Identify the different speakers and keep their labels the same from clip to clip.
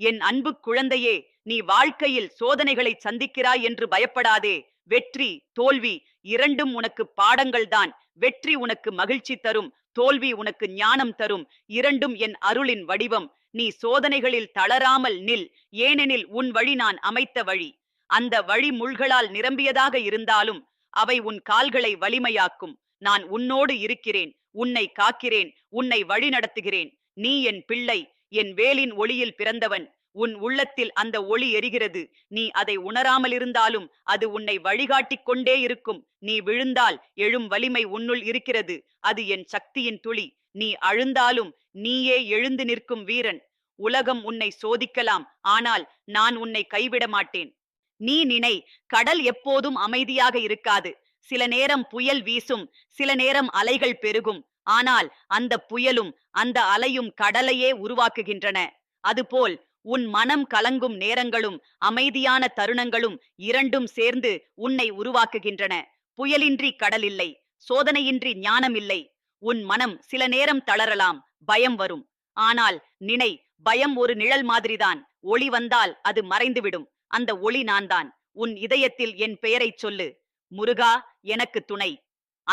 Speaker 1: என் அன்பு குழந்தையே நீ வாழ்க்கையில் சோதனைகளை சந்திக்கிறாய் என்று பயப்படாதே. வெற்றி தோல்வி இரண்டும் உனக்கு பாடங்கள்தான் வெற்றி உனக்கு மகிழ்ச்சி தரும். தோல்வி உனக்கு ஞானம் தரும். இரண்டும் என் அருளின் வடிவம். நீ சோதனைகளில் தளராமல் நில். ஏனெனில் உன் வழி நான் அமைத்த வழி. அந்த வழி முள்களால் நிரம்பியதாக இருந்தாலும் அவை உன் கால்களை வலிமையாக்கும். நான் உன்னோடு இருக்கிறேன். உன்னை காக்கிறேன். உன்னை வழி நடத்துகிறேன் நீ என் பிள்ளை. என் வேலின் ஒளியில் பிறந்தவன் உன் உள்ளத்தில் அந்த ஒளி எரிகிறது. நீ அதை உணராமல் இருந்தாலும் அது உன்னை வழிகாட்டிக் கொண்டே இருக்கும். நீ விழுந்தால் எழும் வலிமை உன்னுள் இருக்கிறது. அது என் சக்தியின் துளி. நீ அழுந்தாலும் நீயே எழுந்து நிற்கும் வீரன். உலகம் உன்னை சோதிக்கலாம். ஆனால் நான் உன்னை கைவிட மாட்டேன். நீ நினை கடல் எப்போதும் அமைதியாக இருக்காது. சில நேரம் புயல் வீசும். சில நேரம் அலைகள் பெருகும். ஆனால் அந்த புயலும் அந்த அலையும் கடலையே உருவாக்குகின்றன. அதுபோல் உன் மனம் கலங்கும் நேரங்களும் அமைதியான தருணங்களும் இரண்டும் சேர்ந்து உன்னை உருவாக்குகின்றன. புயலின்றி கடல் இல்லை சோதனையின்றி ஞானம் இல்லை உன் மனம் சில நேரம் தளரலாம் பயம் வரும். ஆனால் நினை பயம் ஒரு நிழல் மாதிரிதான். ஒளி வந்தால் அது மறைந்துவிடும். அந்த ஒளி நான்தான். உன் இதயத்தில் என் பெயரைச் சொல்லு. முருகா எனக்கு துணை.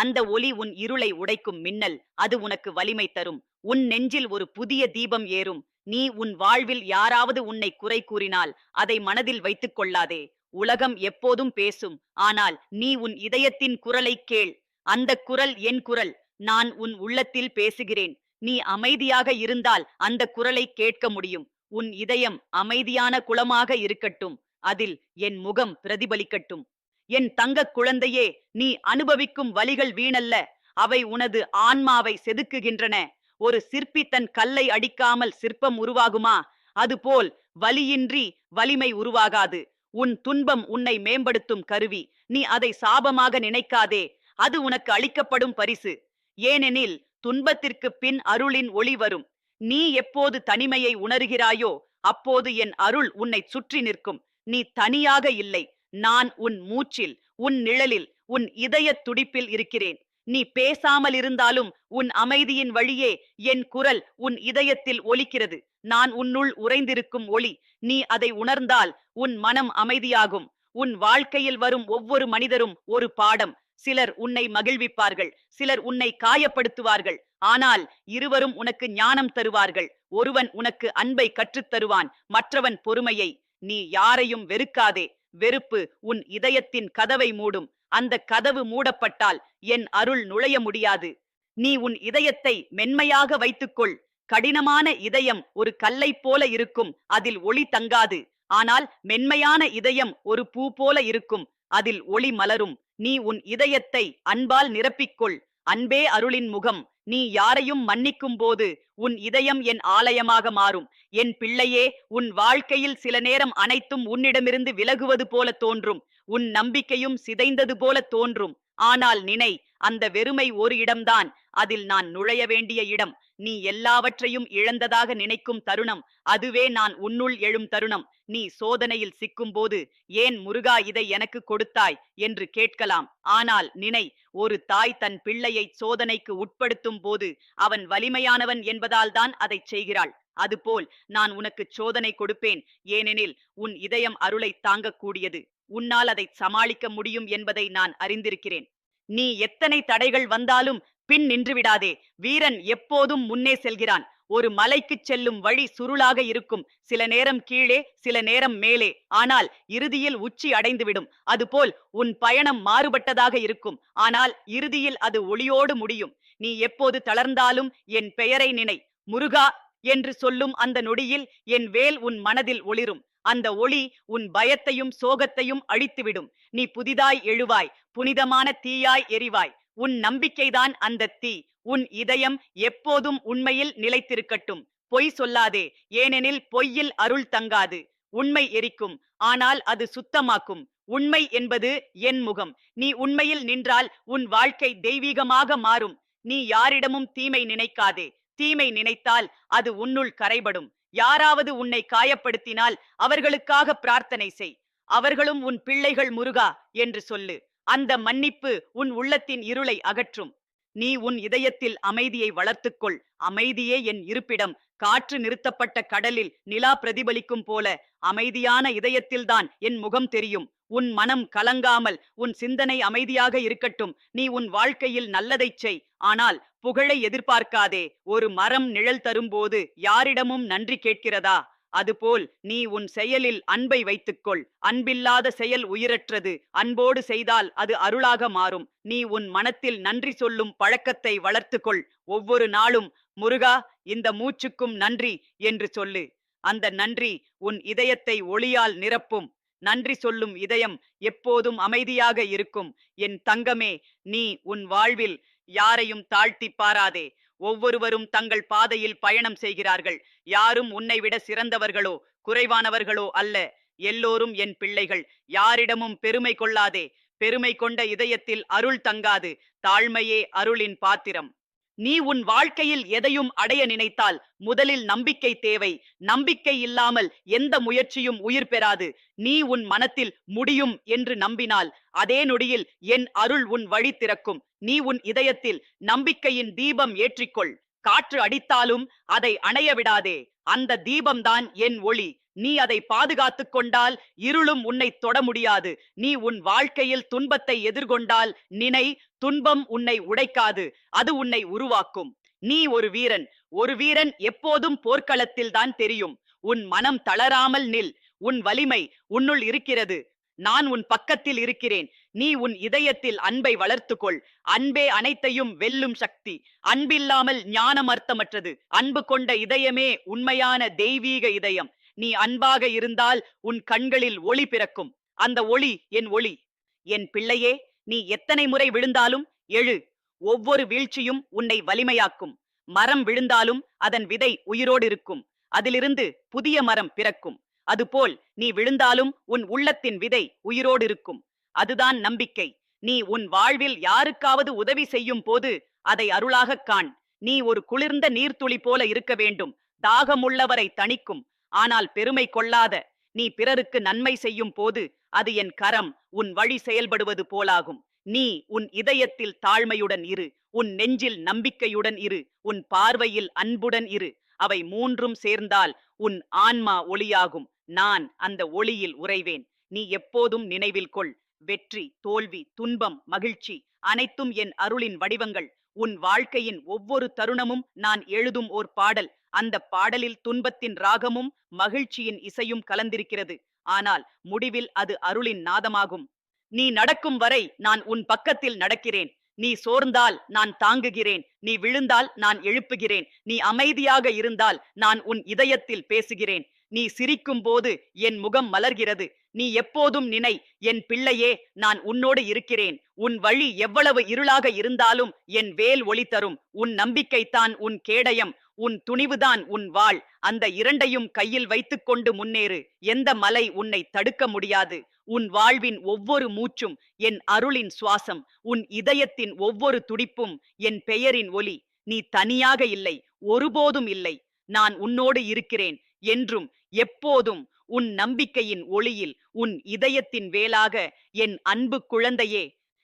Speaker 1: அந்த ஒளி உன் இருளை உடைக்கும் மின்னல் அது உனக்கு வலிமை தரும். உன் நெஞ்சில் ஒரு புதிய தீபம் ஏறும். நீ உன் வாழ்வில் யாராவது உன்னை குறை கூறினால் அதை மனதில் வைத்துக் கொள்ளாதே. உலகம் எப்போதும் பேசும். ஆனால் நீ உன் இதயத்தின் குரலை கேள். அந்த குரல் என் குரல். நான் உன் உள்ளத்தில் பேசுகிறேன். நீ அமைதியாக இருந்தால் அந்த குரலை கேட்க முடியும். உன் இதயம் அமைதியான குளமாக இருக்கட்டும். அதில் என் முகம் பிரதிபலிக்கட்டும். என் தங்கக் குழந்தையே நீ அனுபவிக்கும் வலிகள் வீணல்ல. அவை உனது ஆன்மாவை செதுக்குகின்றன. ஒரு சிற்பி தன் கல்லை அடிக்காமல் சிற்பம் உருவாகுமா? அதுபோல் வலியின்றி வலிமை உருவாகாது. உன் துன்பம் உன்னை மேம்படுத்தும் கருவி. நீ அதை சாபமாக நினைக்காதே. அது உனக்கு அளிக்கப்படும் பரிசு. ஏனெனில் துன்பத்திற்கு பின் அருளின் ஒளி வரும். நீ எப்போது தனிமையை உணர்கிறாயோ அப்போது என் அருள் உன்னை சுற்றி நிற்கும். நீ தனியாக இல்லை. நான் உன் மூச்சில் உன் நிழலில் உன் இதய துடிப்பில் இருக்கிறேன். நீ பேசாமல் இருந்தாலும் உன் அமைதியின் வழியே என் குரல் உன் இதயத்தில் ஒலிக்கிறது. நான் உன்னுள் உறைந்திருக்கும் ஒளி. நீ அதை உணர்ந்தால் உன் மனம் அமைதியாகும். உன் வாழ்க்கையில் வரும் ஒவ்வொரு மனிதரும் ஒரு பாடம். சிலர் உன்னை மகிழ்விப்பார்கள் சிலர் உன்னை காயப்படுத்துவார்கள். ஆனால் இருவரும் உனக்கு ஞானம் தருவார்கள். ஒருவன் உனக்கு அன்பை கற்றுத் தருவான் மற்றவன் பொறுமையை. நீ யாரையும் வெறுக்காதே. வெறுப்பு உன் இதயத்தின் கதவை மூடும். அந்த கதவு மூடப்பட்டால் என் அருள் நுழைய முடியாது. நீ உன் இதயத்தை மென்மையாக வைத்துக்கொள். கடினமான இதயம் ஒரு கல்லை போல இருக்கும். அதில் ஒளி தங்காது. ஆனால் மென்மையான இதயம் ஒரு பூ போல இருக்கும். அதில் ஒளி மலரும். நீ உன் இதயத்தை அன்பால் நிரப்பிக்கொள். அன்பே அருளின் முகம் நீ யாரையும் மன்னிக்கும் போது உன் இதயம் என் ஆலயமாக மாறும். என் பிள்ளையே உன் வாழ்க்கையில் சில நேரம் அனைத்தும் உன்னிடமிருந்து விலகுவது போல தோன்றும். உன் நம்பிக்கையும் சிதைந்தது போல தோன்றும். ஆனால் நினை அந்த வெறுமை ஒரு இடம்தான். அதில் நான் நுழைய வேண்டிய இடம். நீ எல்லாவற்றையும் இழந்ததாக நினைக்கும் தருணம். அதுவே நான் உன்னுள் எழும் தருணம். நீ சோதனையில் சிக்கும்போது ஏன் முருகா இதை எனக்கு கொடுத்தாய்? என்று கேட்கலாம். ஆனால் நினை ஒரு தாய் தன் பிள்ளையை சோதனைக்கு உட்படுத்தும் போது அவன் வலிமையானவன் என்பதால் தான் அதைச் செய்கிறாள். அதுபோல் நான் உனக்கு சோதனை கொடுப்பேன். ஏனெனில் உன் இதயம் அருளை தாங்கக்கூடியது. உன்னால் அதை சமாளிக்க முடியும் என்பதை நான் அறிந்திருக்கிறேன். நீ எத்தனை தடைகள் வந்தாலும் பின் நின்று விடாதே. வீரன் எப்போதும் முன்னே செல்கிறான். ஒரு மலைக்குச் செல்லும் வழி சுருளாக இருக்கும். சில நேரம் கீழே சில நேரம் மேலே. ஆனால் இறுதியில் உச்சி அடைந்துவிடும் அதுபோல் உன் பயணம் மாறுபட்டதாக இருக்கும். ஆனால் இறுதியில் அது ஒளியோடு முடியும். நீ எப்போது தளர்ந்தாலும் என் பெயரை நினை. முருகா என்று சொல்லும் அந்த நொடியில் என் வேல் உன் மனதில் ஒளிரும். அந்த ஒளி உன் பயத்தையும் சோகத்தையும் அழித்துவிடும். நீ புதிதாய் எழுவாய். புனிதமான தீயாய் எரிவாய். உன் நம்பிக்கைதான் அந்த தீ. உன் இதயம் எப்போதும் உண்மையில் நிலைத்திருக்கட்டும். பொய் சொல்லாதே. ஏனெனில் பொய்யில் அருள் தங்காது. உண்மை எரிக்கும். ஆனால் அது சுத்தமாக்கும். உண்மை என்பது என் முகம். நீ உண்மையில் நின்றால் உன் வாழ்க்கை தெய்வீகமாக மாறும். நீ யாரிடமும் தீமை நினைக்காதே. தீமை நினைத்தால் அது உன்னுள் கரைபடும். யாராவது உன்னை காயப்படுத்தினால் அவர்களுக்காக பிரார்த்தனை செய். அவர்களும் உன் பிள்ளைகள் முருகா என்று சொல்லு. அந்த மன்னிப்பு உன் உள்ளத்தின் இருளை அகற்றும். நீ உன் இதயத்தில் அமைதியை வளர்த்துக்கொள். அமைதியே என் இருப்பிடம். காற்று நிறுத்தப்பட்ட கடலில் நிலா பிரதிபலிக்கும் போல அமைதியான இதயத்தில்தான் என் முகம் தெரியும். உன் மனம் கலங்காமல் உன் சிந்தனை அமைதியாக இருக்கட்டும். நீ உன் வாழ்க்கையில் நல்லதைச் செய். ஆனால் புகழை எதிர்பார்க்காதே. ஒரு மரம் நிழல் தரும்போது யாரிடமும் நன்றி கேட்கிறதா? அதுபோல் நீ உன் செயலில் அன்பை வைத்துக்கொள். அன்பில்லாத செயல் உயிரற்றது. அன்போடு செய்தால் அது அருளாக மாறும். நீ உன் மனத்தில் நன்றி சொல்லும் பழக்கத்தை வளர்த்துக்கொள். ஒவ்வொரு நாளும் முருகா இந்த மூச்சுக்கும் நன்றி என்று சொல்லு. அந்த நன்றி உன் இதயத்தை ஒளியால் நிரப்பும். நன்றி சொல்லும் இதயம் எப்போதும் அமைதியாக இருக்கும். என் தங்கமே நீ உன் வாழ்வில் யாரையும் தாழ்த்தி பாராதே. ஒவ்வொருவரும் தங்கள் பாதையில் பயணம் செய்கிறார்கள். யாரும் உன்னை விட சிறந்தவர்களோ குறைவானவர்களோ அல்ல. எல்லோரும் என் பிள்ளைகள். யாரிடமும் பெருமை கொள்ளாதே. பெருமை கொண்ட இதயத்தில் அருள் தங்காது. தாழ்மையே அருளின் பாத்திரம். நீ உன் வாழ்க்கையில் எதையும் அடைய நினைத்தால் முதலில் நம்பிக்கை தேவை. நம்பிக்கை இல்லாமல் எந்த முயற்சியும் உயிர் பெறாது. நீ உன் மனத்தில் முடியும் என்று நம்பினால் அதே நொடியில் என் அருள் உன் வழி திறக்கும். நீ உன் இதயத்தில் நம்பிக்கையின் தீபம் ஏற்றிக்கொள். காற்று அடித்தாலும் அதை அணைய விடாதே. அந்த தீபம்தான் என் ஒளி. நீ அதை பாதுகாத்துக் கொண்டால் இருளும் உன்னை தொட முடியாது. நீ உன் வாழ்க்கையில் துன்பத்தை எதிர்கொண்டால் நினை துன்பம் உன்னை உடைக்காது. அது உன்னை உருவாக்கும். நீ ஒரு வீரன். ஒரு வீரன் எப்போதும் போர்க்களத்தில் தான் தெரியும். உன் மனம் தளராமல் நில். உன் வலிமை உன்னுள் இருக்கிறது. நான் உன் பக்கத்தில் இருக்கிறேன். நீ உன் இதயத்தில் அன்பை வளர்த்துக்கொள். அன்பே அனைத்தையும் வெல்லும் சக்தி. அன்பில்லாமல் ஞானம் அர்த்தமற்றது அன்பு கொண்ட இதயமே உண்மையான தெய்வீக இதயம். நீ அன்பாக இருந்தால் உன் கண்களில் ஒளி பிறக்கும். அந்த ஒளி என் ஒளி. என் பிள்ளையே நீ எத்தனை முறை விழுந்தாலும் எழு. ஒவ்வொரு வீழ்ச்சியும் உன்னை வலிமையாக்கும். மரம் விழுந்தாலும் அதன் விதை உயிரோடு இருக்கும். அதிலிருந்து புதிய மரம் பிறக்கும். அதுபோல் நீ விழுந்தாலும் உன் உள்ளத்தின் விதை உயிரோடு இருக்கும். அதுதான் நம்பிக்கை. நீ உன் வாழ்வில் யாருக்காவது உதவி செய்யும் போது அதை அருளாகக் காண். நீ ஒரு குளிர்ந்த நீர்த்துளி போல இருக்க வேண்டும். தாகமுள்ளவரை தணிக்கும். ஆனால் பெருமை கொள்ளாத நீ பிறருக்கு நன்மை செய்யும் போது அது என் கரம் உன் வழி செயல்படுவது போலாகும். நீ உன் இதயத்தில் தாழ்மையுடன் இரு உன் நெஞ்சில் நம்பிக்கையுடன் இரு உன் பார்வையில் அன்புடன் இரு. அவை மூன்றும் சேர்ந்தால் உன் ஆன்மா ஒளியாகும். நான் அந்த ஒளியில் உறைவேன். நீ எப்போதும் நினைவில் கொள். வெற்றி தோல்வி துன்பம் மகிழ்ச்சி அனைத்தும் என் அருளின் வடிவங்கள். உன் வாழ்க்கையின் ஒவ்வொரு தருணமும் நான் எழுதும் ஓர் பாடல். அந்த பாடலில் துன்பத்தின் ராகமும் மகிழ்ச்சியின் இசையும் கலந்திருக்கிறது. ஆனால் முடிவில் அது அருளின் நாதமாகும். நீ நடக்கும் வரை நான் உன் பக்கத்தில் நடக்கிறேன். நீ சோர்ந்தால் நான் தாங்குகிறேன். நீ விழுந்தால் நான் எழுப்புகிறேன். நீ அமைதியாக இருந்தால் நான் உன் இதயத்தில் பேசுகிறேன். நீ சிரிக்கும் போது என் முகம் மலர்கிறது. நீ எப்போதும் நினை என் பிள்ளையே நான் உன்னோடு இருக்கிறேன். உன் வழி எவ்வளவு இருளாக இருந்தாலும் என் வேல் ஒளி தரும். உன் நம்பிக்கைத்தான் உன் கேடயம். உன் துணிவுதான் உன் வாள். அந்த இரண்டையும் கையில் வைத்துக்கொண்டு முன்னேறு. எந்த மலை உன்னை தடுக்க முடியாது. உன் வாழ்வின் ஒவ்வொரு மூச்சும் என் அருளின் சுவாசம். உன் இதயத்தின் ஒவ்வொரு துடிப்பும் என் பெயரின் ஒலி. நீ தனியாக இல்லை ஒருபோதும் இல்லை. நான் உன்னோடு இருக்கிறேன் என்றும் எப்போதும் உன் நம்பிக்கையின் ஒளியில் உன் இதயத்தின் வேலாக என் அன்பு குழந்தையே.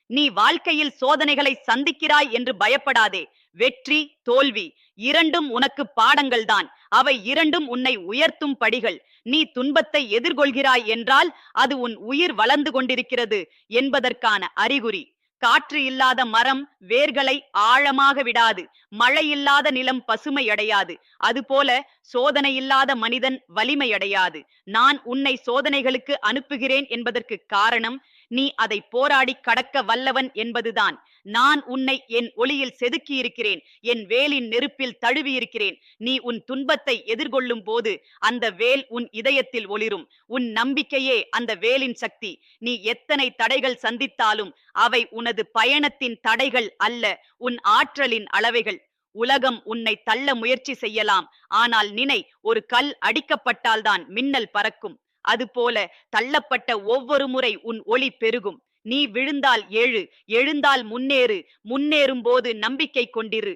Speaker 1: நீ வாழ்க்கையில் சோதனைகளை சந்திக்கிறாய் என்று பயப்படாதே. வெற்றி தோல்வி இரண்டும் உனக்கு பாடங்கள் தான் அவை இரண்டும் உன்னை உயர்த்தும் படிகள். நீ துன்பத்தை எதிர்கொள்கிறாய் என்றால் அது உன் உயிர் வளர்ந்து கொண்டிருக்கிறது என்பதற்கான அறிகுறி. காற்று இல்லாத மரம் வேர்களை ஆழமாக விடாது. மழை இல்லாத நிலம் பசுமை அடையாது. அதுபோல சோதனை இல்லாத மனிதன் வலிமை அடையாது. நான் உன்னை சோதனைகளுக்கு அனுப்புகிறேன் என்பதற்கு காரணம் நீ அதை போராடி கடக்க வல்லவன் என்பதுதான். நான் உன்னை என் ஒளியில் செதுக்கி இருக்கிறேன் என் வேலின் நெருப்பில் தழுவி இருக்கிறேன் நீ உன் துன்பத்தை எதிர்கொள்ளும் போது அந்த வேல் உன் இதயத்தில் ஒளிரும். உன் நம்பிக்கையே அந்த வேலின் சக்தி. நீ எத்தனை தடைகள் சந்தித்தாலும் அவை உனது பயணத்தின் தடைகள் அல்ல உன் ஆற்றலின் அளவைகள். உலகம் உன்னை தள்ள முயற்சி செய்யலாம். ஆனால் நினை ஒரு கல் அடிக்கப்பட்டால்தான் மின்னல் பறக்கும். அதுபோல தள்ளப்பட்ட ஒவ்வொரு முறை உன் ஒளி பெருகும். நீ விழுந்தால் ஏழு எழுந்தால் முன்னேறு முன்னேறும் போது நம்பிக்கை கொண்டிரு.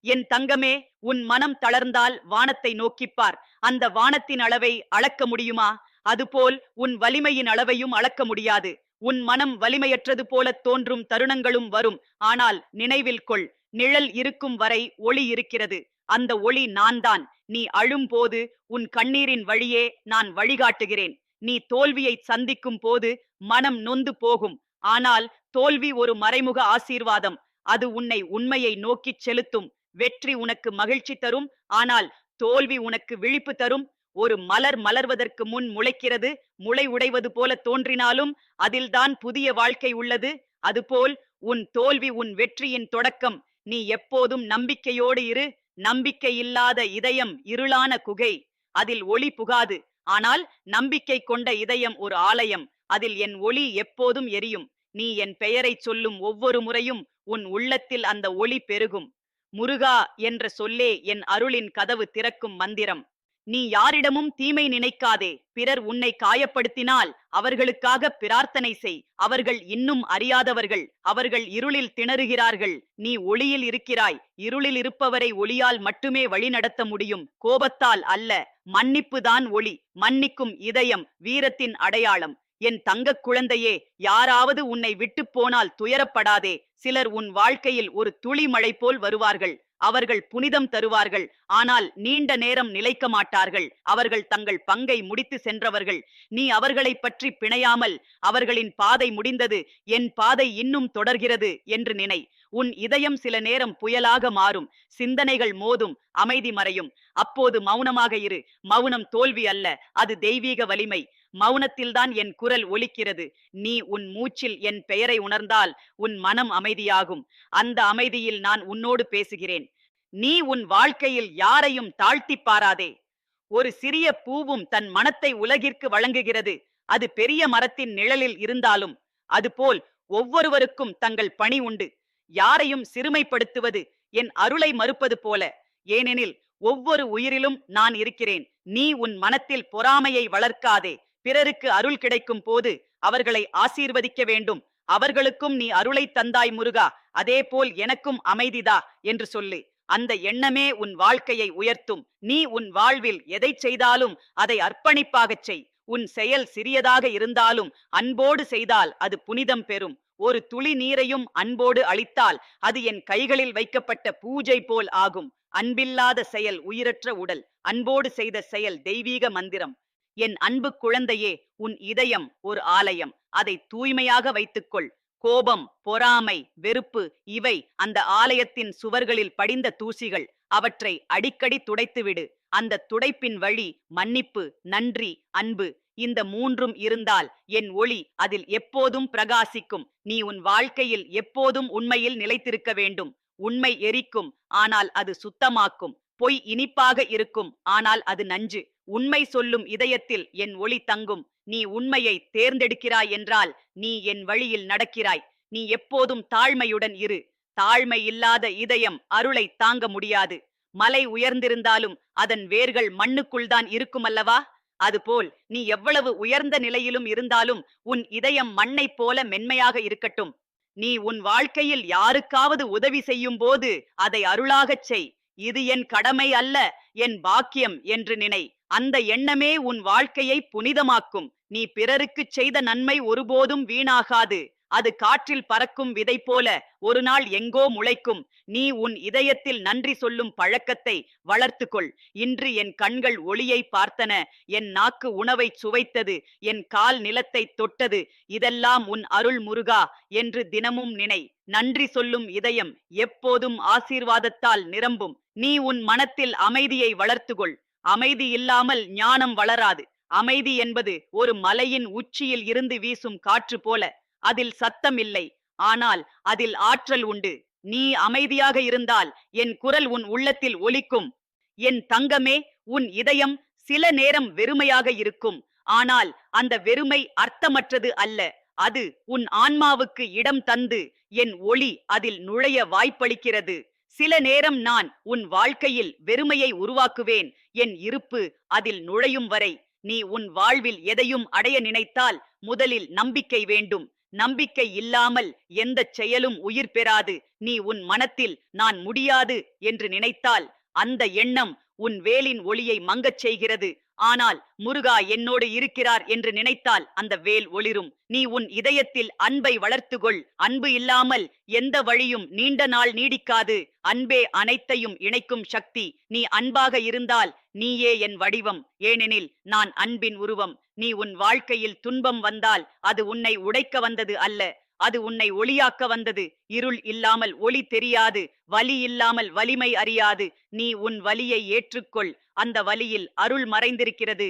Speaker 1: என் தங்கமே உன் மனம் தளர்ந்தால் வானத்தை நோக்கிப்பார் அந்த வானத்தின் அளவை அளக்க முடியுமா? அதுபோல் உன் வலிமையின் அளவையும் அளக்க முடியாது. உன் மனம் வலிமையற்றது போல தோன்றும் தருணங்களும் வரும். ஆனால் நினைவில் கொள் நிழல் இருக்கும் வரை ஒளி இருக்கிறது. அந்த ஒளி நான்தான். நீ அழும்போது உன் கண்ணீரின் வழியே நான் வழிகாட்டுகிறேன். நீ தோல்வியை சந்திக்கும் போது மனம் நொந்து போகும். ஆனால் தோல்வி ஒரு மறைமுக ஆசீர்வாதம். அது உன்னை உண்மையை நோக்கிச் செலுத்தும். வெற்றி உனக்கு மகிழ்ச்சி தரும். ஆனால் தோல்வி உனக்கு விழிப்பு தரும். ஒரு மலர் மலர்வதற்கு முன் முளைக்கிறது. முளை உடைவது போல தோன்றினாலும் அதில்தான் புதிய வாழ்க்கை உள்ளது. அதுபோல் உன் தோல்வி உன் வெற்றியின் தொடக்கம். நீ எப்போதும் நம்பிக்கையோடு இரு. நம்பிக்கை இல்லாத இதயம் இருளான குகை. அதில் ஒளி புகாது. ஆனால் நம்பிக்கை கொண்ட இதயம் ஒரு ஆலயம். அதில் என் ஒளி எப்போதும் எரியும். நீ என் பெயரைச் சொல்லும் ஒவ்வொரு முறையும் உன் உள்ளத்தில் அந்த ஒளி பெருகும். முருகா என்ற சொல்லே என் அருளின் கதவு திறக்கும் மந்திரம். நீ யாரிடமும் தீமை நினைக்காதே. பிறர் உன்னை காயப்படுத்தினால் அவர்களுக்காக பிரார்த்தனை செய். அவர்கள் இன்னும் அறியாதவர்கள். அவர்கள் இருளில் திணறுகிறார்கள். நீ ஒளியில் இருக்கிறாய். இருளில் இருப்பவரை ஒளியால் மட்டுமே வழிநடத்த முடியும். கோபத்தால் அல்ல. மன்னிப்புதான் ஒளி. மன்னிக்கும் இதயம் வீரத்தின் அடையாளம். என் தங்கக் குழந்தையே யாராவது உன்னை விட்டுப் போனால் துயரப்படாதே. சிலர் உன் வாழ்க்கையில் ஒரு துளி மழை போல் வருவார்கள். அவர்கள் புனிதம் தருவார்கள். ஆனால் நீண்ட நேரம் நிலைக்க மாட்டார்கள். அவர்கள் தங்கள் பங்கை முடித்து சென்றவர்கள். நீ அவர்களை பற்றி பிணையாமல் அவர்களின் பாதை முடிந்தது. என் பாதை இன்னும் தொடர்கிறது என்று நினை. உன் இதயம் சில நேரம் புயலாக மாறும். சிந்தனைகள் மோதும். அமைதி மறையும். அப்போது மௌனமாக இரு. மௌனம் தோல்வி அல்ல. அது தெய்வீக வலிமை. மௌனத்தில்தான் என் குரல் ஒலிக்கிறது. நீ உன் மூச்சில் என் பெயரை உணர்ந்தால் உன் மனம் அமைதியாகும். அந்த அமைதியில் நான் உன்னோடு பேசுகிறேன். நீ உன் வாழ்க்கையில் யாரையும் தாழ்த்தி பாராதே. ஒரு சிறிய பூவும் தன் மனத்தை உலகிற்கு வழங்குகிறது. அது பெரிய மரத்தின் நிழலில் இருந்தாலும் அதுபோல் ஒவ்வொருவருக்கும் தங்கள் பணி உண்டு. யாரையும் சிறுமைப்படுத்துவது என் அருளை மறுப்பது போல. ஏனெனில் ஒவ்வொரு உயிரிலும் நான் இருக்கிறேன். நீ உன் மனத்தில் பொறாமையை வளர்க்காதே. பிறருக்கு அருள் கிடைக்கும் போது அவர்களை ஆசீர்வதிக்க வேண்டும். அவர்களுக்கும் நீ அருளை தந்தாய் முருகா அதேபோல் எனக்கும் அமைதிதா என்று சொல்லு. அந்த எண்ணமே உன் வாழ்க்கையை உயர்த்தும். நீ உன் வாழ்வில் எதை செய்தாலும் அதை அர்ப்பணிப்பாகச் செய். உன் செயல் சிறியதாக இருந்தாலும் அன்போடு செய்தால் அது புனிதம் பெறும். ஒரு துளி நீரையும் அன்போடு அளித்தால் அது என் கைகளில் வைக்கப்பட்ட பூஜை போல் ஆகும். அன்பில்லாத செயல் உயிரற்ற உடல். அன்போடு செய்த செயல் தெய்வீக மந்திரம். என் அன்பு குழந்தையே உன் இதயம் ஒரு ஆலயம். அதை தூய்மையாக வைத்துக்கொள். கோபம் பொறாமை வெறுப்பு இவை அந்த ஆலயத்தின் சுவர்களில் படிந்த தூசிகள். அவற்றை அடிக்கடி துடைத்துவிடு. அந்த துடைப்பின் வழி மன்னிப்பு நன்றி அன்பு இந்த மூன்றும் இருந்தால் என் ஒளி அதில் எப்போதும் பிரகாசிக்கும். நீ உன் வாழ்க்கையில் எப்போதும் உண்மையில் நிலைத்திருக்க வேண்டும். உண்மை எரிக்கும் ஆனால் அது சுத்தமாக்கும். பொய் இனிப்பாக இருக்கும் ஆனால் அது நஞ்சு. உண்மை சொல்லும் இதயத்தில் என் ஒளி தங்கும். நீ உண்மையை தேர்ந்தெடுக்கிறாய் என்றால் நீ என் வழியில் நடக்கிறாய். நீ எப்போதும் தாழ்மையுடன் இரு. தாழ்மை இல்லாத இதயம் அருளை தாங்க முடியாது. மலை உயர்ந்திருந்தாலும் அதன் வேர்கள் மண்ணுக்குள் தான் இருக்குமல்லவா? அதுபோல் நீ எவ்வளவு உயர்ந்த நிலையிலும் இருந்தாலும் உன் இதயம் மண்ணைப் போல மென்மையாக இருக்கட்டும். நீ உன் வாழ்க்கையில் யாருக்காவது உதவி செய்யும் போது அதை அருளாகச் செய். இது என் கடமை அல்ல என் பாக்கியம் என்று நினை. அந்த எண்ணமே உன் வாழ்க்கையை புனிதமாக்கும். நீ பிறருக்குச் செய்த நன்மை ஒருபோதும் வீணாகாது. அது காற்றில் பறக்கும் விதை போல ஒரு நாள் எங்கோ முளைக்கும். நீ உன் இதயத்தில் நன்றி சொல்லும் பழக்கத்தை வளர்த்துக்கொள். இன்று என் கண்கள் ஒளியை பார்த்தன. என் நாக்கு உணவை சுவைத்தது. என் கால் நிலத்தை தொட்டது. இதெல்லாம் உன் அருள் முருகா என்று தினமும் நினை. நன்றி சொல்லும் இதயம் எப்போதும் ஆசீர்வாதத்தால் நிரம்பும். நீ உன் மனத்தில் அமைதியை வளர்த்துகொள் அமைதி இல்லாமல் ஞானம் வளராது. அமைதி என்பது ஒரு மலையின் உச்சியில் இருந்து வீசும் காற்று போல. அதில் சத்தம் இல்லை. ஆனால் அதில் ஆற்றல் உண்டு. நீ அமைதியாக இருந்தால் என் குரல் உன் உள்ளத்தில் ஒலிக்கும். என் தங்கமே உன் இதயம் சில நேரம் வெறுமையாக இருக்கும். ஆனால் அந்த வெறுமை அர்த்தமற்றது அல்ல. அது உன் ஆன்மாவுக்கு இடம் தந்து என் ஒளி அதில் நுழைய வாய்ப்பளிக்கிறது. சில நேரம் நான் உன் வாழ்க்கையில் வெறுமையை உருவாக்குவேன். என் இருப்பு அதில் நுழையும் வரை நீ உன் வாழ்வில் எதையும் அடைய நினைத்தால் முதலில் நம்பிக்கை வேண்டும். நம்பிக்கை இல்லாமல் எந்த செயலும் உயிர் பெறாது. நீ உன் மனத்தில் நான் முடியாது என்று நினைத்தால் அந்த எண்ணம் உன் வேலின் ஒளியை மங்கச் செய்கிறது. ஆனால் முருகா என்னோடு இருக்கிறார் என்று நினைத்தால் அந்த வேல் ஒளிரும். நீ உன் இதயத்தில் அன்பை வளர்த்துகொள். அன்பு இல்லாமல் எந்த வழியும் நீண்ட நாள் நீடிக்காது. அன்பே அனைத்தையும் இணைக்கும் சக்தி. நீ அன்பாக இருந்தால் நீயே என் வடிவம். ஏனெனில் நான் அன்பின் உருவம். நீ உன் வாழ்க்கையில் துன்பம் வந்தால் அது உன்னை உடைக்க வந்தது அல்ல. அது உன்னை ஒளியாக்க வந்தது. இருள் இல்லாமல் ஒளி தெரியாது. வலி இல்லாமல் வலிமை அறியாது. நீ உன் வலியை ஏற்றுக்கொள். அந்த வலியில் அருள் மறைந்திருக்கிறது.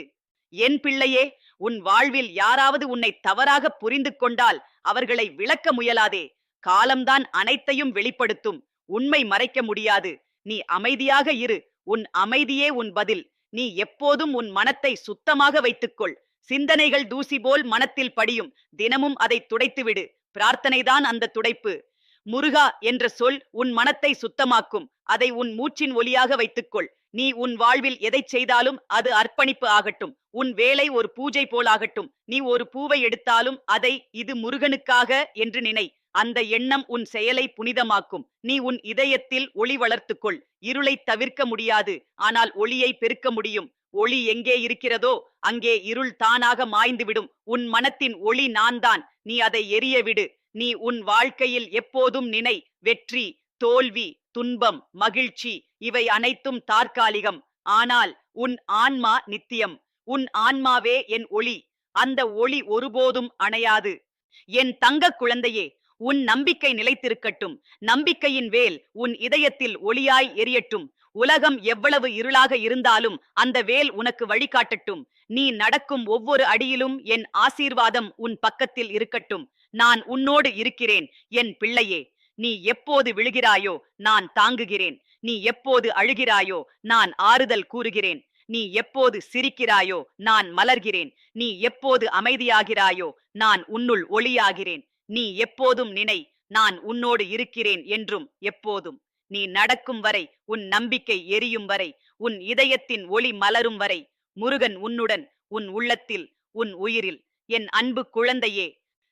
Speaker 1: என் பிள்ளையே உன் வாழ்வில் யாராவது உன்னை தவறாக புரிந்து கொண்டால் அவர்களை விளக்க முயலாதே. காலம்தான் அனைத்தையும் வெளிப்படுத்தும். உண்மை மறைக்க முடியாது. நீ அமைதியாக இரு. உன் அமைதியே உன் பதில். நீ எப்போதும் உன் மனத்தை சுத்தமாக வைத்துக்கொள். சிந்தனைகள் தூசி போல் மனத்தில் படியும். தினமும் அதை துடைத்துவிடு. பிரார்த்தனைதான் அந்த துடைப்பு. முருகா என்ற சொல் உன் மனத்தை சுத்தமாக்கும். அதை உன் மூச்சின் ஒலியாக வைத்துக்கொள். நீ உன் வாழ்வில் எதைச் செய்தாலும் அது அர்ப்பணிப்பு ஆகட்டும். உன் வேலை ஒரு பூஜை போலாகட்டும். நீ ஒரு பூவை எடுத்தாலும் அதை இது முருகனுக்காக என்று நினை. அந்த எண்ணம் உன் செயலை புனிதமாக்கும். நீ உன் இதயத்தில் ஒளி வளர்த்துக்கொள். இருளை தவிர்க்க முடியாது. ஆனால் ஒளியை பெருக்க முடியும். ஒளி எங்கே இருக்கிறதோ அங்கே இருள் தானாக மாய்ந்துவிடும். உன் மனத்தின் ஒளி நான்தான். நீ அதை எரிய விடு. நீ உன் வாழ்க்கையில் எப்போதும் நினை. வெற்றி தோல்வி துன்பம் மகிழ்ச்சி இவை அனைத்தும் தற்காலிகம். ஆனால் உன் ஆன்மா நித்தியம். உன் ஆன்மாவே என் ஒளி. அந்த ஒளி ஒருபோதும் அணையாது. என் தங்க குழந்தையே உன் நம்பிக்கை நிலைத்திருக்கட்டும். நம்பிக்கையின் வேல் உன் இதயத்தில் ஒளியாய் எரியட்டும். உலகம் எவ்வளவு இருளாக இருந்தாலும் அந்த வேல் உனக்கு வழிகாட்டட்டும். நீ நடக்கும் ஒவ்வொரு அடியிலும் என் ஆசீர்வாதம் உன் பக்கத்தில் இருக்கட்டும். நான் உன்னோடு இருக்கிறேன் என் பிள்ளையே. நீ எப்போது விழுகிறாயோ நான் தாங்குகிறேன். நீ எப்போது அழுகிறாயோ நான் ஆறுதல் கூறுகிறேன். நீ எப்போது சிரிக்கிறாயோ நான் மலர்கிறேன். நீ எப்போது அமைதியாகிறாயோ நான் உன்னுள் ஒளியாகிறேன். நீ எப்போதும் நினை நான் உன்னோடு இருக்கிறேன் என்றும் எப்போதும். நீ நடக்கும் வரை உன் நம்பிக்கை எரியும் வரை உன் இதயத்தின் ஒளி மலரும் வரை முருகன் உன்னுடன் உன் உள்ளத்தில் உன் உயிரில். என் அன்பு குழந்தையே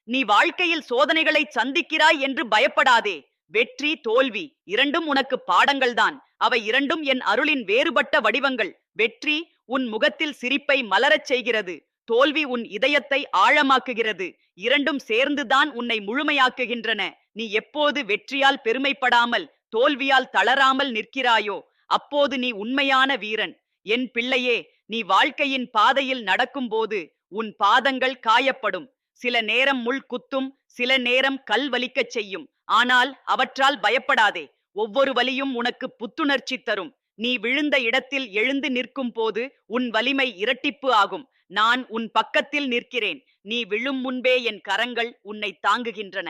Speaker 1: நீ வாழ்க்கையில் சோதனைகளை சந்திக்கிறாய் என்று பயப்படாதே. வெற்றி தோல்வி இரண்டும் உனக்கு பாடங்கள்தான். அவை இரண்டும் என் அருளின் வேறுபட்ட வடிவங்கள். வெற்றி உன் முகத்தில் சிரிப்பை மலரச் செய்கிறது. தோல்வி உன் இதயத்தை ஆழமாக்குகிறது. இரண்டும் சேர்ந்துதான் உன்னை முழுமையாக்குகின்றன. நீ எப்போது வெற்றியால் பெருமைப்படாமல் தோல்வியால் தளராமல் நிற்கிறாயோ? அப்போது நீ உண்மையான வீரன். என் பிள்ளையே நீ வாழ்க்கையின் பாதையில் நடக்கும்போது உன் பாதங்கள் காயப்படும். சில நேரம் முள் குத்தும் சில நேரம் கல் வலிக்கச் செய்யும். ஆனால் அவற்றால் பயப்படாதே. ஒவ்வொரு வலியும் உனக்கு புத்துணர்ச்சி தரும். நீ விழுந்த இடத்தில் எழுந்து நிற்கும் போது உன் வலிமை இரட்டிப்பு ஆகும். நான் உன் பக்கத்தில் நிற்கிறேன். நீ விழும் முன்பே என் கரங்கள் உன்னை தாங்குகின்றன.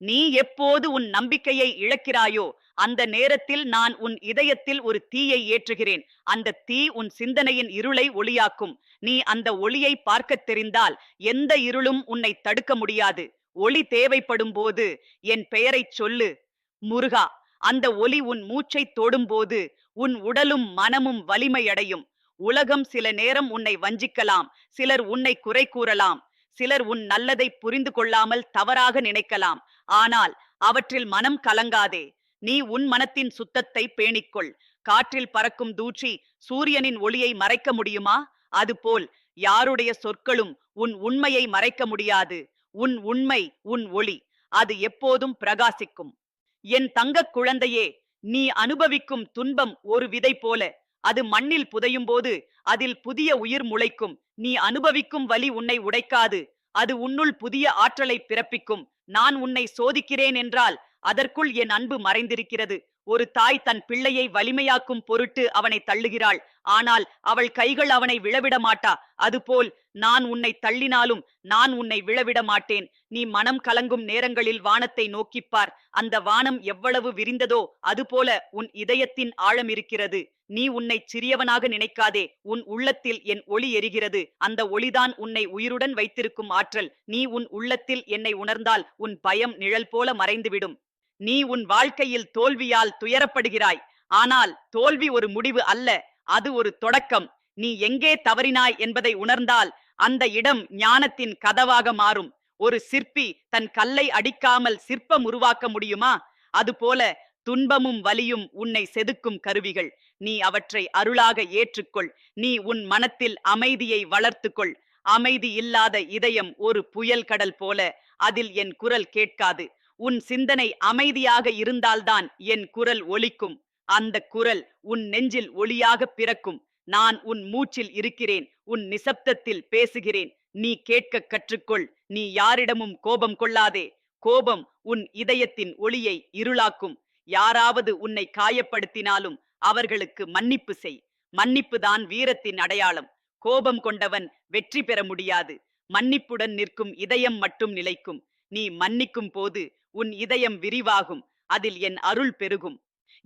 Speaker 1: நீ எப்போது உன் நம்பிக்கையை இழக்கிறாயோ அந்த நேரத்தில் நான் உன் இதயத்தில் ஒரு தீயை ஏற்றுகிறேன். அந்த தீ உன் சிந்தனையின் இருளை ஒளியாக்கும். நீ அந்த ஒளியை பார்க்கத் தெரிந்தால் எந்த இருளும் உன்னை தடுக்க முடியாது. ஒளி தேவைப்படும் போது என் பெயரைச் சொல்லு. முருகா அந்த ஒளி உன் மூச்சை தொடும்போது உன் உடலும் மனமும் வலிமையடையும். உலகம் சில நேரம் உன்னை வஞ்சிக்கலாம் சிலர் உன்னை குறை கூறலாம். சிலர் உன் நல்லதை புரிந்து கொள்ளாமல் தவறாக நினைக்கலாம். ஆனால் அவற்றில் மனம் கலங்காதே. நீ உன் மனத்தின் சுத்தத்தை பேணிக்கொள். காற்றில் பறக்கும் தூற்றி சூரியனின் ஒளியை மறைக்க முடியுமா? அதுபோல் யாருடைய சொற்களும் உன் உண்மையை மறைக்க முடியாது. உன் உண்மை உன் ஒளி. அது எப்போதும் பிரகாசிக்கும். என் தங்கக் குழந்தையே நீ அனுபவிக்கும் துன்பம் ஒரு விதை போல அது மண்ணில் புதையும் போது அதில் புதிய உயிர் முளைக்கும். நீ அனுபவிக்கும் வலி உன்னை உடைக்காது. அது உன்னுள் புதிய ஆற்றலை பிறப்பிக்கும். நான் உன்னை சோதிக்கிறேன் என்றால் அதற்குள் என் அன்பு மறைந்திருக்கிறது. ஒரு தாய் தன் பிள்ளையை வலிமையாக்கும் பொருட்டு அவனை தள்ளுகிறாள். ஆனால் அவள் கைகள் அவனை விழவிட மாட்டா அதுபோல் நான் உன்னை தள்ளினாலும் நான் உன்னை விழவிட மாட்டேன். நீ மனம் கலங்கும் நேரங்களில் வானத்தை நோக்கிப்பார் அந்த வானம் எவ்வளவு விரிந்ததோ அதுபோல உன் இதயத்தின் ஆழம் இருக்கிறது. நீ உன்னை சிறியவனாக நினைக்காதே. உன் உள்ளத்தில் என் ஒளி எரிகிறது. அந்த ஒளிதான் உன்னை உயிருடன் வைத்திருக்கும் ஆற்றல். நீ உன் உள்ளத்தில் என்னை உணர்ந்தால் உன் பயம் நிழல் போல மறைந்துவிடும். நீ உன் வாழ்க்கையில் தோல்வியால் துயரப்படுகிறாய். ஆனால் தோல்வி ஒரு முடிவு அல்ல. அது ஒரு தொடக்கம். நீ எங்கே தவறினாய் என்பதை உணர்ந்தால் அந்த இடம் ஞானத்தின் கதவாக மாறும். ஒரு சிற்பி தன் கல்லை அடிக்காமல் சிற்பம் உருவாக்க முடியுமா? அதுபோல துன்பமும் வலியும் உன்னை செதுக்கும் கருவிகள். நீ அவற்றை அருளாக ஏற்றுக்கொள். நீ உன் மனத்தில் அமைதியை வளர்த்துக்கொள். அமைதி இல்லாத இதயம் ஒரு புயல் கடல் போல அதில் என் குரல் கேட்காது. உன் சிந்தனை அமைதியாக இருந்தால்தான் என் குரல் ஒலிக்கும். அந்த குரல் உன் நெஞ்சில் ஒளியாக பிறக்கும். நான் உன் மூச்சில் இருக்கிறேன் உன் நிசப்தத்தில் பேசுகிறேன். நீ கேட்க கற்றுக்கொள் நீ யாரிடமும் கோபம் கொள்ளாதே. கோபம் உன் இதயத்தின் ஒளியை இருளாக்கும். யாராவது உன்னை காயப்படுத்தினாலும் அவர்களுக்கு மன்னிப்பு செய். மன்னிப்பு தான் வீரத்தின் அடையாளம். கோபம் கொண்டவன் வெற்றி பெற முடியாது. மன்னிப்புடன் நிற்கும் இதயம் மட்டும் நிலைக்கும். நீ மன்னிக்கும் போது உன் இதயம் விரிவாகும். அதில் என் அருள் பெருகும்.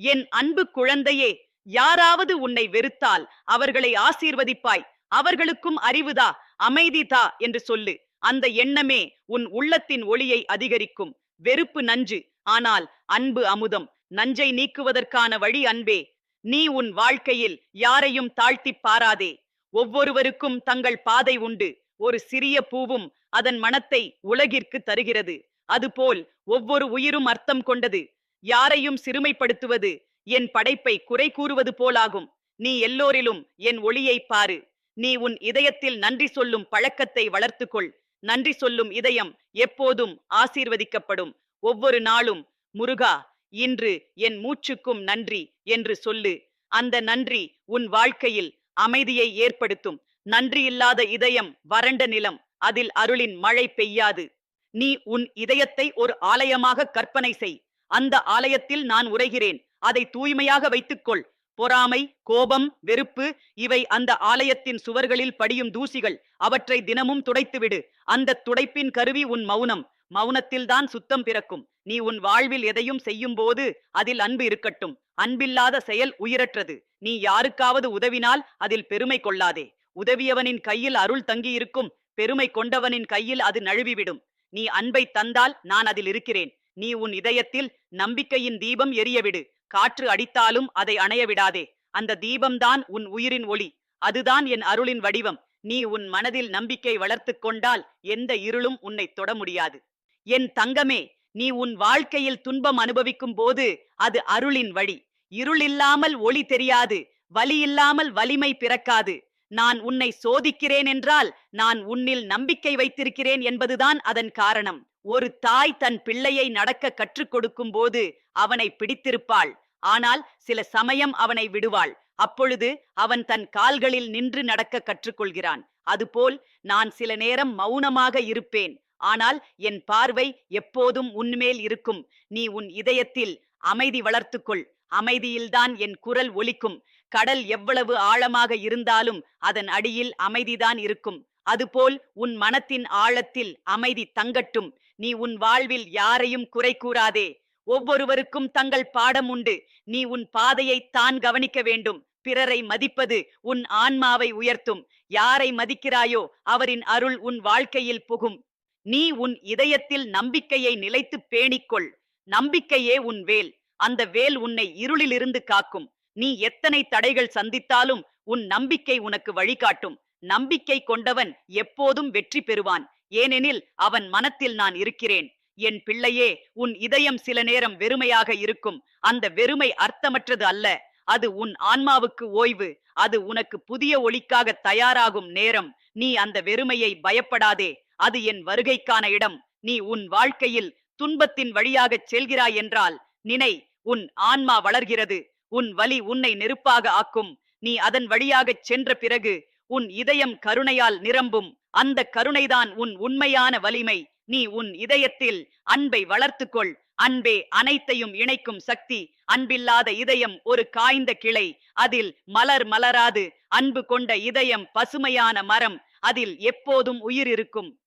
Speaker 1: என் அன்பு குழந்தையே யாராவது உன்னை வெறுத்தால் அவர்களை ஆசீர்வதிப்பாய். அவர்களுக்கும் அறிவுதா அமைதிதா என்று சொல்லு. அந்த எண்ணமே உன் உள்ளத்தின் ஒளியை அதிகரிக்கும். வெறுப்பு நஞ்சு ஆனால் அன்பு அமுதம். நஞ்சை நீக்குவதற்கான வழி அன்பே. நீ உன் வாழ்க்கையில் யாரையும் தாழ்த்திப் பாராதே. ஒவ்வொருவருக்கும் தங்கள் பாதை உண்டு. ஒரு சிறிய பூவும் அதன் மனத்தை உலகிற்கு தருகிறது. அதுபோல் ஒவ்வொரு உயிரும் அர்த்தம் கொண்டது. யாரையும் சிறுமைப்படுத்துவது என் படைப்பை குறை கூறுவது போலாகும். நீ எல்லோரிலும் என் ஒளியை பாரு. நீ உன் இதயத்தில் நன்றி சொல்லும் பழக்கத்தை வளர்த்துக்கொள். நன்றி சொல்லும் இதயம் எப்போதும் ஆசீர்வதிக்கப்படும். ஒவ்வொரு நாளும் முருகா இன்று என் மூச்சுக்கும் நன்றி என்று சொல்லு. அந்த நன்றி உன் வாழ்க்கையில் அமைதியை ஏற்படுத்தும். நன்றியில்லாத இதயம் வறண்ட நிலம் அதில் அருளின் மழை பெய்யாது. நீ உன் இதயத்தை ஒரு ஆலயமாக கற்பனை செய். அந்த ஆலயத்தில் நான் உரைகிறேன் அதை தூய்மையாக வைத்துக்கொள். பொறாமை கோபம் வெறுப்பு இவை அந்த ஆலயத்தின் சுவர்களில் படியும் தூசிகள். அவற்றை தினமும் துடைத்துவிடு. அந்த துடைப்பின் கருவி உன் மௌனம். மௌனத்தில்தான் சுத்தம் பிறக்கும். நீ உன் வாழ்வில் எதையும் செய்யும் போது அதில் அன்பு இருக்கட்டும். அன்பில்லாத செயல் உயிரற்றது. நீ யாருக்காவது உதவினால் அதில் பெருமை கொள்ளாதே. உதவியவனின் கையில் அருள் தங்கியிருக்கும். பெருமை கொண்டவனின் கையில் அது நழுவிவிடும். நீ அன்பை தந்தால் நான் அதில் இருக்கிறேன். நீ உன் இதயத்தில் நம்பிக்கையின் தீபம் எரியவிடு. காற்று அடித்தாலும் அதை அணைய விடாதே அந்த தீபம்தான் உன் உயிரின் ஒளி. அதுதான் என் அருளின் வடிவம். நீ உன் மனதில் நம்பிக்கை வளர்த்துக் கொண்டால் எந்த இருளும் உன்னை தொட முடியாது. என் தங்கமே நீ உன் வாழ்க்கையில் துன்பம் அனுபவிக்கும் போது அது அருளின் வழி. இருள் இல்லாமல் ஒளி தெரியாது. வலி இல்லாமல் வலிமை பிறக்காது. நான் உன்னை சோதிக்கிறேன் என்றால் நான் உன்னில் நம்பிக்கை வைத்திருக்கிறேன் என்பதுதான் அதன் காரணம். ஒரு தாய் தன் பிள்ளையை நடக்க கற்றுக் கொடுக்கும் போது அவனை பிடித்திருப்பாள். ஆனால் சில சமயம் அவனை விடுவாள். அப்பொழுது அவன் தன் கால்களில் நின்று நடக்க கற்றுக்கொள்கிறான். அதுபோல் நான் சில நேரம் மௌனமாக இருப்பேன். ஆனால் என் பார்வை எப்போதும் உன்மேல் இருக்கும். நீ உன் இதயத்தில் அமைதி வளர்த்துக்கொள். அமைதியில்தான் என் குரல் ஒலிக்கும். கடல் எவ்வளவு ஆழமாக இருந்தாலும் அதன் அடியில் அமைதிதான் இருக்கும். அதுபோல் உன் மனத்தின் ஆழத்தில் அமைதி தங்கட்டும். நீ உன் வாழ்வில் யாரையும் குறை கூறாதே. ஒவ்வொருவருக்கும் தங்கள் பாடம் உண்டு. நீ உன் பாதையை தான் கவனிக்க வேண்டும். பிறரை மதிப்பது உன் ஆன்மாவை உயர்த்தும். யாரை மதிக்கிறாயோ அவரின் அருள் உன் வாழ்க்கையில் புகும். நீ உன் இதயத்தில் நம்பிக்கையை நிலைத்து பேணிக்கொள். நம்பிக்கையே உன் வேல். அந்த வேல் உன்னை இருளிலிருந்து காக்கும். நீ எத்தனை தடைகள் சந்தித்தாலும் உன் நம்பிக்கை உனக்கு வழிகாட்டும். நம்பிக்கை கொண்டவன் எப்போதும் வெற்றி பெறுவான். ஏனெனில் அவன் மனத்தில் நான் இருக்கிறேன். என் பிள்ளையே உன் இதயம் சில நேரம் வெறுமையாக இருக்கும். அந்த வெறுமை அர்த்தமற்றது அல்ல. அது உன் ஆன்மாவுக்கு ஓய்வு. அது உனக்கு புதிய ஒளிக்காக தயாராகும் நேரம். நீ அந்த வெறுமையை பயப்படாதே. அது என் வருகைக்கான இடம். நீ உன் வாழ்க்கையில் துன்பத்தின் வழியாகச் செல்கிறாய் என்றால் நினை உன் ஆன்மா வளர்கிறது. உன் வலி உன்னை நெருப்பாக ஆக்கும். நீ அதன் வழியாகச் சென்ற பிறகு உன் இதயம் கருணையால் நிரம்பும். அந்த கருணைதான் உன் உண்மையான வலிமை. நீ உன் இதயத்தில் அன்பை வளர்த்துக்கொள். அன்பே அனைத்தையும் இணைக்கும் சக்தி. அன்பில்லாத இதயம் ஒரு காய்ந்த கிளை. அதில் மலர் மலராது. அன்பு கொண்ட இதயம் பசுமையான மரம். அதில் எப்போதும் உயிர் இருக்கும்.